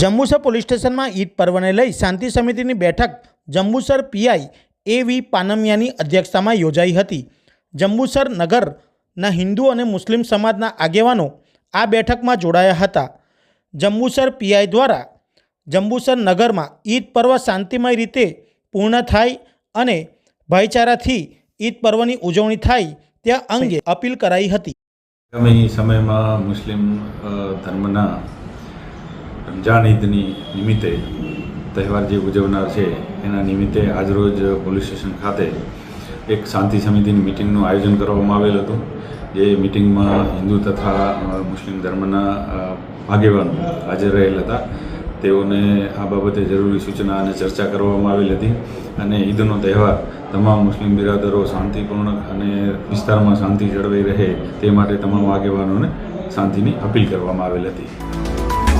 Jambusar police સ્ટેશનમાં ઈદ પર્વને લઈ શાંતિ સમિતિની બેઠક જંબુસર પીઆઈ એ વી પાનમિયાની અધ્યક્ષતામાં યોજાઈ હતી. જંબુસર નગરના હિન્દુ અને મુસ્લિમ સમાજના આગેવાનો આ બેઠકમાં જોડાયા હતા. જંબુસર પીઆઈ દ્વારા જંબુસર નગરમાં ઈદ પર્વ શાંતિમય રીતે પૂર્ણ થાય અને ભાઈચારાથી ઈદ પર્વની ઉજવણી થાય ત્યાં અંગે અપીલ કરાઈ હતી. સમયમાં મુસ્લિમ ધર્મના રમજાન ઈદની નિમિત્તે તહેવાર જે ઉજવનાર છે, એના નિમિત્તે આજરોજ પોલીસ સ્ટેશન ખાતે એક શાંતિ સમિતિની મિટિંગનું આયોજન કરવામાં આવેલ હતું, જે મિટિંગમાં હિન્દુ તથા મુસ્લિમ ધર્મના આગેવાનો હાજર રહેલ હતા. તેઓને આ બાબતે જરૂરી સૂચના અને ચર્ચા કરવામાં આવેલ હતી અને ઈદનો તહેવાર તમામ મુસ્લિમ બિરાદરો શાંતિપૂર્ણ અને વિસ્તારમાં શાંતિ જળવાઈ રહે તે માટે તમામ આગેવાનોને શાંતિની અપીલ કરવામાં આવેલ હતી.